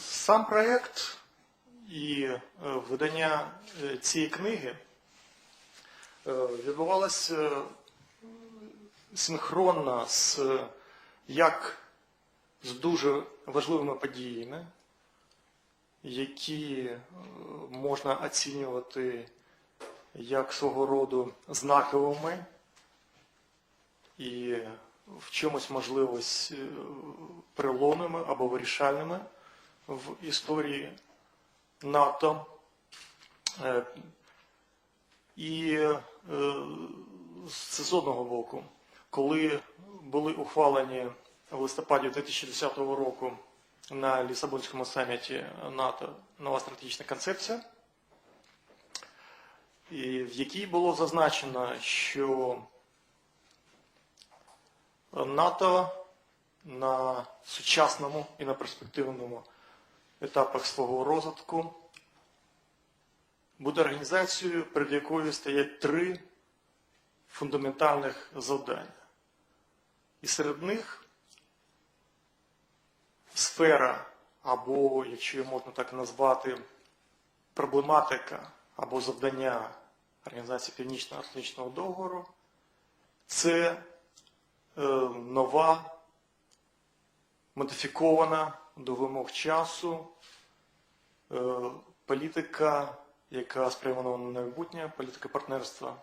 Сам проект і е, видання е, цієї книги е, відбувалося синхронно з як з дуже важливими подіями, які можна оцінювати як свого роду знаковими і в чомусь можливось е, переломними або вирішальними в історії НАТО. Е, І е, з одного боку, коли були ухвалені в листопаді 2010 року на Лісабонському саміті НАТО нова стратегічна концепція, в якій було зазначено, що НАТО на сучасному і на перспективному етапах свого розвитку буде організацією, перед якою стоять три фундаментальних завдання. І серед них сфера, або, якщо її можна так назвати, проблематика або завдання Організації Північно-Атлантичного договору це е, нова, модифікована до вимог часу е, політика, яка спрямована на майбутнє, політика партнерства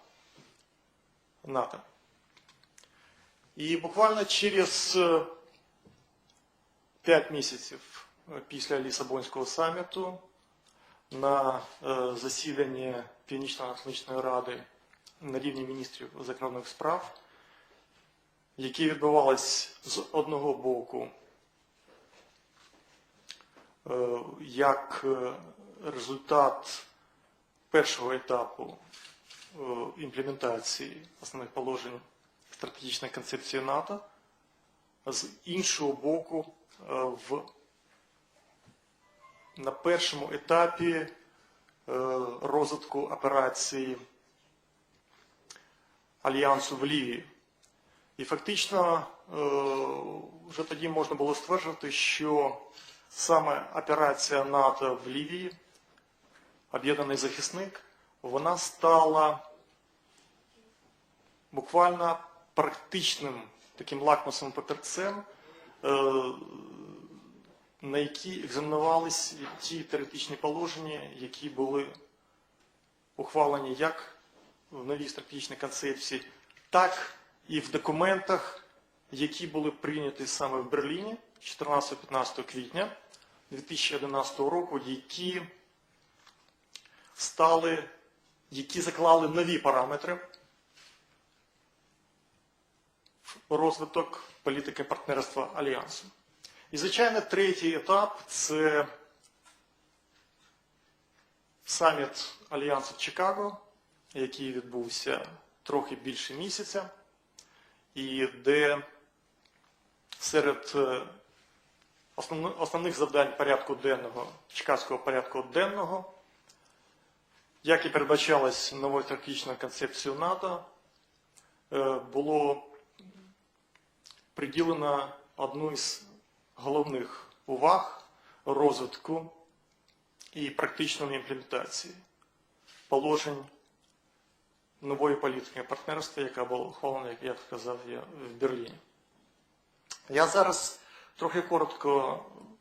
НАТО. І буквально через 5 місяців е, після Лісабонського саміту на е, засіданні Північно-Атлантичної ради на рівні міністрів закордонних справ, які відбувались з одного боку як е, результат першого етапу е, імплементації основних положень стратегічної концепції НАТО, з іншого боку, е, в, на першому етапі е, розвитку операції Альянсу в Лівії. І фактично е, вже тоді можна було стверджувати, що саме операція НАТО в Лівії, об'єднаний захисник, вона стала буквально практичним таким лакмусовим папірцем, е, на які екзаменувалися ті теоретичні положення, які були ухвалені як в новій стратегічній концепції, так і в документах, які були прийняті саме в Берліні 14-15 квітня 2011 року, які стали, які заклали нові параметри в розвиток політики партнерства Альянсу. І, звичайно, третій етап це саміт Альянсу в Чикаго, який відбувся трохи більше місяця, і де серед основно- основних завдань порядку денного, чикагського порядку денного, як і передбачалось новою стратегічною концепцією НАТО, е, було приділено одну із головних уваг розвитку і практичної імплементації положень нової політики партнерства, яка була ухвалена, як я сказав, в Берліні. Я зараз трохи коротко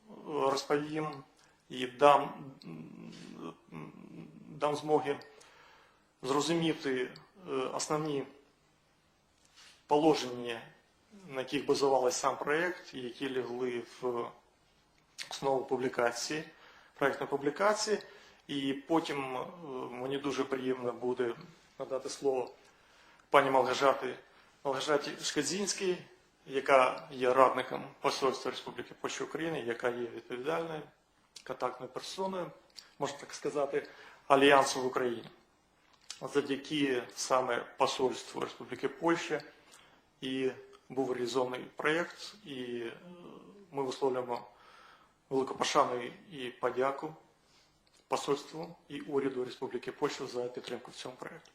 е, розповім і дам, дам змоги зрозуміти е, основні положення, на яких базувався сам проєкт, які лягли в основу публікації, проєктної публікації. І потім е, мені дуже приємно буде надати слово пані Малгажаті Шкадзінській, яка є радником Посольства Республіки Польща України, яка є відповідальною контактною персоною, можна так сказати, Альянсу в Україні. Завдяки саме Посольству Республіки Польща і був реалізований проєкт, і е, ми висловлюємо велику пошану і подяку посольству і уряду Республіки Польща за підтримку в цьому проєкті.